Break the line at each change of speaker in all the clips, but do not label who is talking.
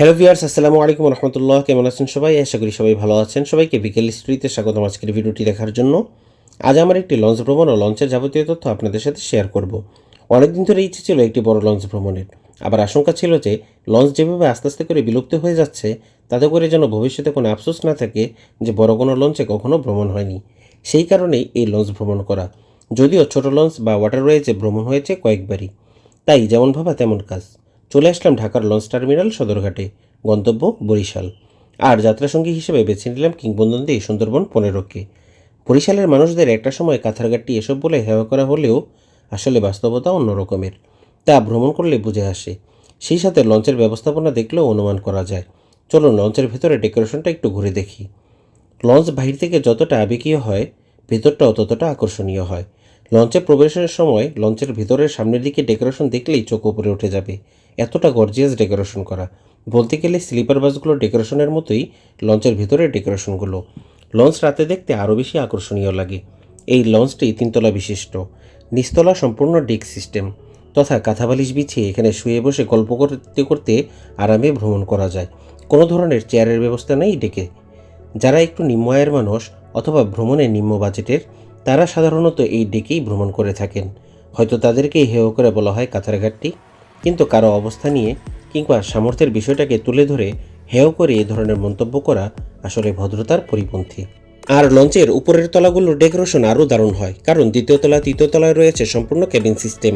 Hello viewers আসসালামু আলাইকুম রহমতুল্লাহ। কেমন আছেন সবাই? আশা করি সবাই ভালো আছেন। সবাইকে বিকেল স্ট্রিতে স্বাগতম আজকের ভিডিওটি দেখার জন্য। আজ আমার একটি লঞ্চ ভ্রমণ ও লঞ্চের যাবতীয় তথ্য আপনাদের সাথে শেয়ার করব। অনেকদিন ধরে ইচ্ছে ছিল একটি বড় লঞ্চ ভ্রমণের। আবার আশঙ্কা ছিল যে লঞ্চ যেভাবে আস্তে আস্তে করে বিলুপ্ত হয়ে যাচ্ছে, তাতে করে যেন ভবিষ্যতে কোনো আফসোস না থাকে যে বড় কোনো লঞ্চে কখনও ভ্রমণ হয়নি। সেই কারণেই এই লঞ্চ ভ্রমণ করা। যদিও ছোট লঞ্চ বা ওয়াটার ওয়াটারওয়েজে ভ্রমণ হয়েছে কয়েকবারই। তাই যেমন ভাবা তেমন কাজ। চলে আসলাম ঢাকার লঞ্চ টার্মিনাল, সদরঘাটে। গন্তব্য বরিশাল। আর যাত্রাসঙ্গী হিসেবে বেছে নিলাম কিংবদন্তি সুন্দরবন পনেরোকে। বরিশালের মানুষদের একটা সময় কাথারঘাটটি এসব বলে হেওয়া করা হলেও আসলে বাস্তবতা অন্য রকমের। তা ভ্রমণ করলে বুঝে আসে। সেই সাথে লঞ্চের ব্যবস্থাপনা দেখলেও অনুমান করা যায়। চলুন লঞ্চের ভেতরে ডেকোরেশনটা একটু ঘুরে দেখি। লঞ্চ বাহির থেকে যতটা আবেগীয় হয়, ভেতরটাও ততটা আকর্ষণীয় হয়। লঞ্চে প্রবেশের সময় লঞ্চের ভিতরের সামনের দিকে ডেকোরেশন দেখলেই চোখ উপরে উঠে যাবে। এতটা গর্জিয়াস ডেকোরেশন করা। বলতে গেলে স্লিপার বাসগুলো ডেকোরেশনের মতোই, লঞ্চের ভিতরের ডেকোরেশনগুলো লঞ্চ রাতে দেখতে আরও বেশি আকর্ষণীয় লাগে। এই লঞ্চটি তিনতলা বিশিষ্ট। নিচতলা সম্পূর্ণ ডেক সিস্টেম তথা কাঁথাবালিশ বিছিয়ে এখানে শুয়ে বসে গল্প করতে করতে আরামে ভ্রমণ করা যায়। কোনো ধরনের চেয়ারের ব্যবস্থা নেই ডেকে যারা একটু নিম্ন আয়ের মানুষ অথবা ভ্রমণে নিম্ন বাজেটের, তারা সাধারণত এই ডেকেই ভ্রমণ করে থাকেন। হয়তো তাদেরকেই হেয় করে বলা হয় কাতারঘাটটি কিন্তু কারও অবস্থা নিয়ে কিংবা সামর্থ্যের বিষয়টাকে তুলে ধরে হেয় করে এ ধরনের মন্তব্য করা আসলে ভদ্রতার পরিপন্থী। আর লঞ্চের উপরের তলাগুলোর ডেকোরেশন আরও দারুণ হয়, কারণ দ্বিতীয় তলা, তৃতীয় তলায় রয়েছে সম্পূর্ণ cabin system.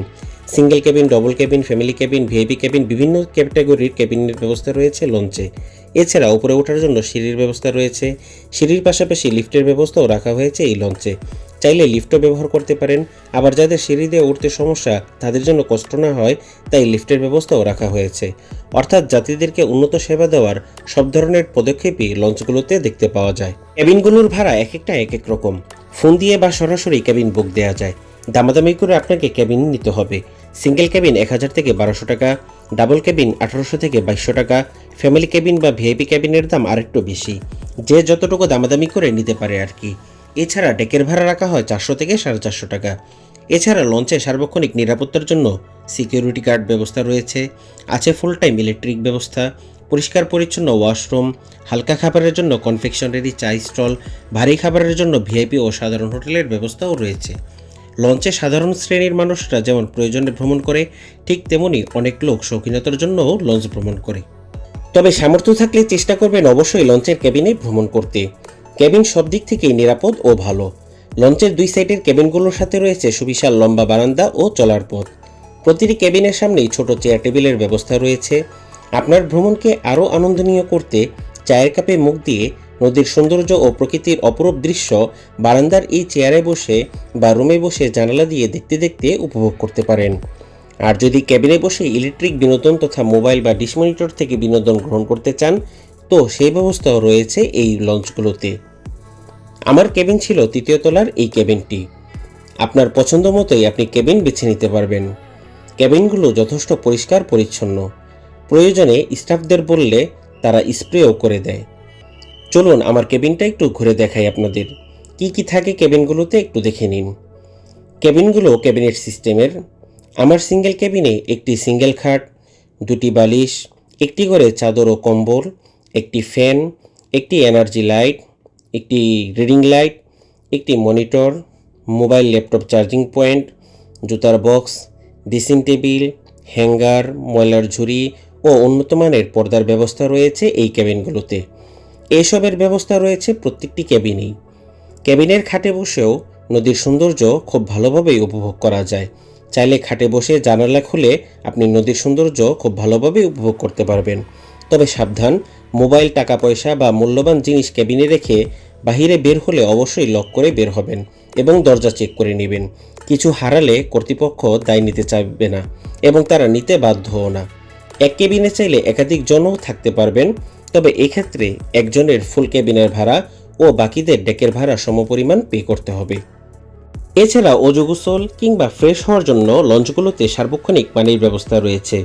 Single cabin, double cabin, family cabin, VIP cabin, বিভিন্ন ক্যাটাগরির কেবিনের ব্যবস্থা রয়েছে লঞ্চে। এছাড়া উপরে ওঠার জন্য সিঁড়ির ব্যবস্থা রয়েছে। সিঁড়ির পাশাপাশি লিফটের ব্যবস্থাও রাখা হয়েছে এই লঞ্চে। চাইলে লিফটও ব্যবহার করতে পারেন। আবার যাদের সিঁড়ি দিয়ে উঠতে সমস্যা তাদের জন্য কষ্ট না হয়, তাই লিফটের ব্যবস্থাও রাখা হয়েছে। অর্থাৎ যাত্রীদেরকে উন্নত সেবা দেওয়ার সব ধরনের পদক্ষেপই লঞ্চগুলোতে দেখতে পাওয়া যায়। ক্যাবিনগুলোর ভাড়া এক একটা এক এক রকম। ফোন দিয়ে বা সরাসরি ক্যাবিন বুক দেওয়া যায়। দামাদামি করে আপনাকে কেবিন নিতে হবে। সিঙ্গেল ক্যাবিন এক হাজার থেকে বারোশো টাকা, ডাবল ক্যাবিন আঠারোশো থেকে বাইশশো টাকা, ফ্যামিলি কেবিন বা ভিআইপি কেবিনের দাম আরেকটু বেশি। যে যতটুকু দামাদামি করে নিতে পারে আর কি। এছাড়া ডেকের ভাড়া রাখা হয় চারশো থেকে সাড়ে চারশো টাকা। এছাড়া লঞ্চে সার্বক্ষণিক নিরাপত্তার জন্য সিকিউরিটি গার্ড ব্যবস্থা রয়েছে, আছে ফুল টাইম ইলেকট্রিক ব্যবস্থা, পরিষ্কার পরিচ্ছন্ন ওয়াশরুম, হালকা খাবারের জন্য কনফেকশনারি চা স্টল, ভারী খাবারের জন্য ভিআইপি ও সাধারণ হোটেলের ব্যবস্থাও রয়েছে। লঞ্চে সাধারণ শ্রেণির মানুষরা যেমন প্রয়োজনে ভ্রমণ করে, ঠিক তেমনি অনেক লোক শৌখিনতার জন্যও লঞ্চ ভ্রমণ করে। তবে সামর্থ্য থাকলে চেষ্টা করবেন অবশ্যই লঞ্চের কেবিনে ভ্রমণ করতে। কেবিন সব দিক থেকেই নিরাপদ ও ভালো। লঞ্চের দুই সাইডের কেবিনগুলোর সাথে রয়েছে সুবিশাল লম্বা বারান্দা ও চলার পথ। প্রতিটি কেবিনের সামনেই ছোট চেয়ার টেবিলের ব্যবস্থা রয়েছে। আপনার ভ্রমণকে আরও আনন্দনীয় করতে চায়ের কাপে মুখ দিয়ে নদীর সৌন্দর্য ও প্রকৃতির অপরূপ দৃশ্য বারান্দার এই চেয়ারে বসে বা রুমে বসে জানালা দিয়ে দেখতে দেখতে উপভোগ করতে পারেন। আর যদি ক্যাবিনে বসে ইলেকট্রিক বিনোদন তথা মোবাইল বা ডিশ মনিটর থেকে বিনোদন গ্রহণ করতে চান তো সেই ব্যবস্থাও রয়েছে এই লঞ্চগুলোতে। আমার কেবিন ছিল তৃতীয় তলার এই কেবিনটি। আপনার পছন্দ মতোই আপনি কেবিন বেছে নিতে পারবেন। কেবিনগুলো যথেষ্ট পরিষ্কার, পরিচ্ছন্ন। প্রয়োজনে স্টাফদের বললে তারা স্প্রেও করে দেয়। চলুন আমার কেবিনটা একটু ঘুরে দেখাই আপনাদের। কি কি থাকে কেবিনগুলোতে একটু দেখে নিন। কেবিনগুলো ক্যাবিনেট সিস্টেমের। আমার সিঙ্গেল কেবিনে একটি সিঙ্গেল খাট, দুটি বালিশ, একটি করে চাদর ও কম্বল একটি ফ্যান, একটি এনার্জি লাইট, একটি রিডিং লাইট, একটি monitor, mobile laptop charging point, জুতার বক্স, ড্রেসিং টেবিল, হ্যাঙ্গার, ময়লার ঝুড়ি ও উন্নত মানের পর্দার ব্যবস্থা রয়েছে এই কেবিনগুলোতে এসবের ব্যবস্থা রয়েছে প্রত্যেকটি কেবিনেই কেবিনের খাটে বসেও নদীর সৌন্দর্য খুব ভালোভাবেই উপভোগ করা যায়। চাইলে খাটে বসে জানালা খুলে আপনি নদীর সৌন্দর্য খুব ভালোভাবে উপভোগ করতে পারবেন। তবে সাবধান মোবাইল টাকা পয়সা বা মূল্যবান জিনিস কেবিনে রেখে বাহিরে বের হলে অবশ্যই লক করে বের হবেন এবং দরজা চেক করে নেবেন। কিছু হারালে কর্তৃপক্ষ দায় নিতে চাইবে না এবং তারা নিতে বাধ্যও না। এক কেবিনে চাইলে একাধিক জনও থাকতে পারবেন, তবে এক্ষেত্রে একজনের ফুল কেবিনের ভাড়া ও বাকিদের ডেকের ভাড়া সমপরিমাণ পে করতে হবে। এছাড়া অজু গোসল কিংবা ফ্রেশ হওয়ার জন্য লঞ্চগুলোতে সার্বক্ষণিক পানির ব্যবস্থা রয়েছে।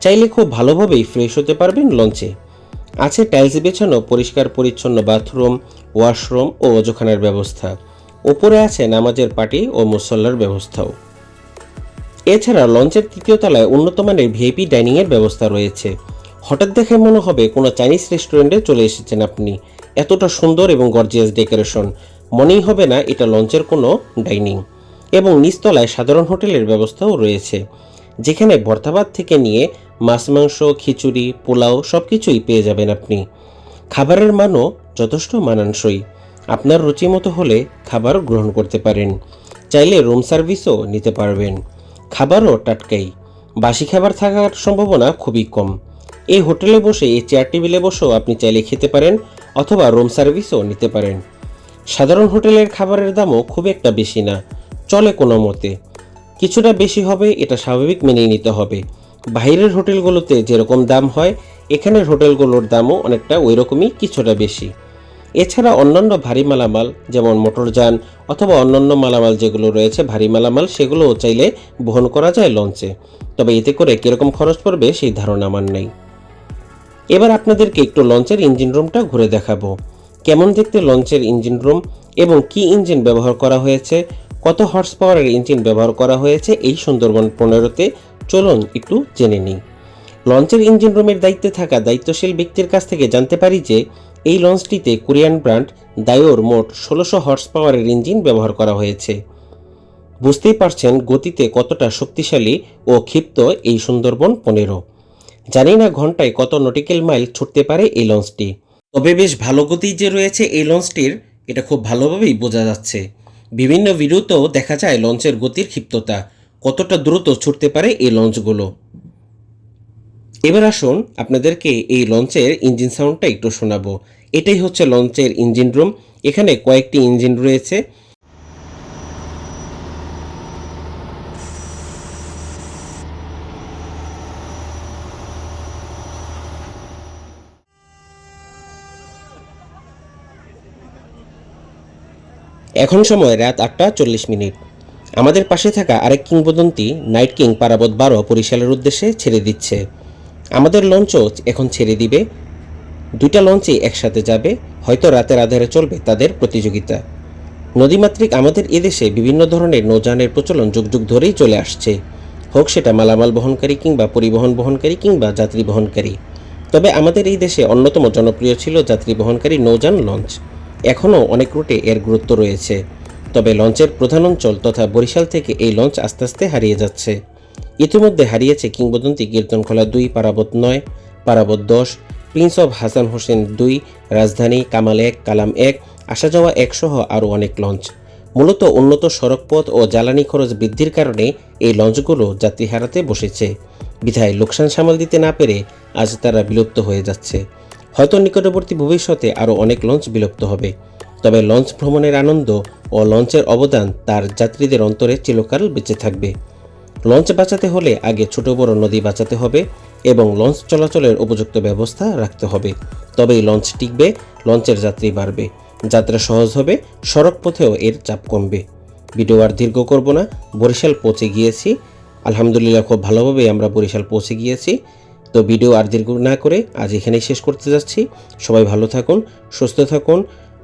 চাইলে খুব ভালোভাবেই ফ্রেশ হতে পারবেন লঞ্চে। আছে টাইলস বেছানো, পরিষ্কার, পরিচ্ছন্ন বাথরুম, ওয়াশরুম ও অজুখানার ব্যবস্থা। ওপরে আছে নামাজের পার্টি ও মুসল্লার ব্যবস্থাও। এছাড়া লঞ্চের তৃতীয় তলায় উন্নত মানের ভিআইপি ডাইনিংয়ের ব্যবস্থা রয়েছে। হঠাৎ দেখে মনে হবে কোনো চাইনিজ রেস্টুরেন্টে চলে এসেছেন আপনি। এতটা সুন্দর এবং গর্জিয়াস ডেকোরেশন। মনেই হবে না এটা লঞ্চের কোনো ডাইনিং। এবং নিচতলায় সাধারণ হোটেলের ব্যবস্থাও রয়েছে। যেখানে ভর্তাভাত থেকে নিয়ে মাছ, মাংস, খিচুড়ি, পোলাও সব কিছুই পেয়ে যাবেন আপনি। খাবারের মানও যথেষ্ট মানানসই। আপনার রুচি মতো হলে খাবার গ্রহণ করতে পারেন। চাইলে রুম সার্ভিসও নিতে পারবেন। খাবারও টাটকাই। বাসি খাবার থাকার সম্ভাবনা খুবই কম। এই হোটেলে বসে এই চেয়ার টেবিলে বসেও আপনি চাইলে খেতে পারেন অথবা রুম সার্ভিসও নিতে পারেন। সাধারণ হোটেলের খাবারের দামও খুব একটা বেশি না। চলে কোনো মতে। কিছুটা বেশি হবে, এটা স্বাভাবিক মেনেই নিতে হবে। বাইরের হোটেলগুলোতে যেরকম দাম হয়, এখানের হোটেলগুলোর দামও অনেকটা ওই রকমই কিছুটা বেশি। এছাড়া অন্যান্য ভারী মালামাল, যেমন মোটরযান অথবা অন্যান্য মালামাল যেগুলো রয়েছে, ভারী মালামাল, সেগুলোও চাইলে বহন করা যায় লঞ্চে। তবে এতে করে কীরকম খরচ পড়বে, সেই ধারণা আমার নেই। এবার আপনাদেরকে একটু লঞ্চের ইঞ্জিন রুমটা ঘুরে দেখাবো। কেমন দেখতে লঞ্চের ইঞ্জিন রুম এবং কি ইঞ্জিন ব্যবহার করা হয়েছে, কত হর্স পাওয়ারের ইঞ্জিন ব্যবহার করা হয়েছে এই সুন্দরবন পনেরোতে চলুন একটু জেনে নিই। লঞ্চের ইঞ্জিন রুমের দায়িত্বে থাকা দায়িত্বশীল ব্যক্তির কাছ থেকে জানতে পারি যে, এই লঞ্চটিতে কোরিয়ান ব্র্যান্ড দায়োর মোট ষোলোশো হর্স পাওয়ারের ইঞ্জিন ব্যবহার করা হয়েছে। বুঝতেই পারছেন গতিতে কতটা শক্তিশালী ও ক্ষিপ্ত এই সুন্দরবন পনেরো। জানি না ঘন্টায় কত নটিক্যাল মাইল ছুটতে পারে এই লঞ্চটি। তবে বেশ ভালো গতি যে রয়েছে এই লঞ্চটির, এটা খুব ভালোভাবেই বোঝা যাচ্ছে। বিভিন্ন ভিডিওতেও দেখা যায় লঞ্চের গতির ক্ষিপ্ততা। কতটা দ্রুত ছুটতে পারে এই লঞ্চগুলো? এবার আসুন আপনাদেরকে এই লঞ্চের ইঞ্জিন সাউন্ডটা একটু শোনাবো। এটাই হচ্ছে লঞ্চের ইঞ্জিন রুম। এখানে কয়েকটি ইঞ্জিন রয়েছে। এখন সময় রাত আটটা চল্লিশ মিনিট। আমাদের পাশে থাকা আরেক কিংবদন্তি নাইট কিং পারাবত বারো বরিশালের উদ্দেশ্যে ছেড়ে দিচ্ছে। আমাদের লঞ্চও এখন ছেড়ে দিবে। দুইটা লঞ্চই একসাথে যাবে, হয়তো রাতের আধারে চলবে তাদের প্রতিযোগিতা। নদীমাতৃক আমাদের এদেশে বিভিন্ন ধরনের নৌযানের প্রচলন যুগ যুগ ধরেই চলে আসছে। হোক সেটা মালামাল বহনকারী কিংবা পরিবহন বহনকারী কিংবা যাত্রী বহনকারী। তবে আমাদের এই দেশে অন্যতম জনপ্রিয় ছিল যাত্রী বহনকারী নৌযান লঞ্চ। এখনও অনেক রুটে এর গুরুত্ব রয়েছে। তবে লঞ্চের প্রধান অঞ্চল তথা বরিশাল থেকে এই লঞ্চ আস্তে আস্তে হারিয়ে যাচ্ছে। ইতিমধ্যে হারিয়েছে কিংবদন্তি কীর্তনখোলা দুই, পারাবত নয়, পারাবত দশ, প্রিন্স অফ হাসান হোসেন দুই, রাজধানী কামাল এক, কালাম এক, আসা যাওয়া এক সহ আরও অনেক লঞ্চ। মূলত উন্নত সড়কপথ ও জ্বালানি খরচ বৃদ্ধির কারণে এই লঞ্চগুলো যাত্রী হারাতে বসেছে। বিধায় লোকসান সামাল দিতে না পেরে আজ তারা বিলুপ্ত হয়ে যাচ্ছে। হয়তো নিকটবর্তী ভবিষ্যতে আরও অনেক লঞ্চ বিলুপ্ত হবে। তবে লঞ্চ ভ্রমণের আনন্দ ও লঞ্চের অবদান তার যাত্রীদের অন্তরে চিরকাল বেঁচে থাকবে। লঞ্চ বাঁচাতে হলে আগে ছোট বড় নদী বাঁচাতে হবে এবং লঞ্চ চলাচলের উপযুক্ত ব্যবস্থা রাখতে হবে। তবেই লঞ্চ টিকবে, লঞ্চের যাত্রী বাড়বে। যাত্রা সহজ হবে, সড়ক পথেও এর চাপ কমবে। ভিডিও আর দীর্ঘ করব না, বরিশাল পৌঁছে গিয়েছি। আলহামদুলিল্লাহ খুব ভালোভাবেই আমরা বরিশাল পৌঁছে গিয়েছি। তো ভিডিও আর দীর্ঘ না করে আজ এখানেই শেষ করতে যাচ্ছি। সবাই ভালো থাকুন, সুস্থ থাকুন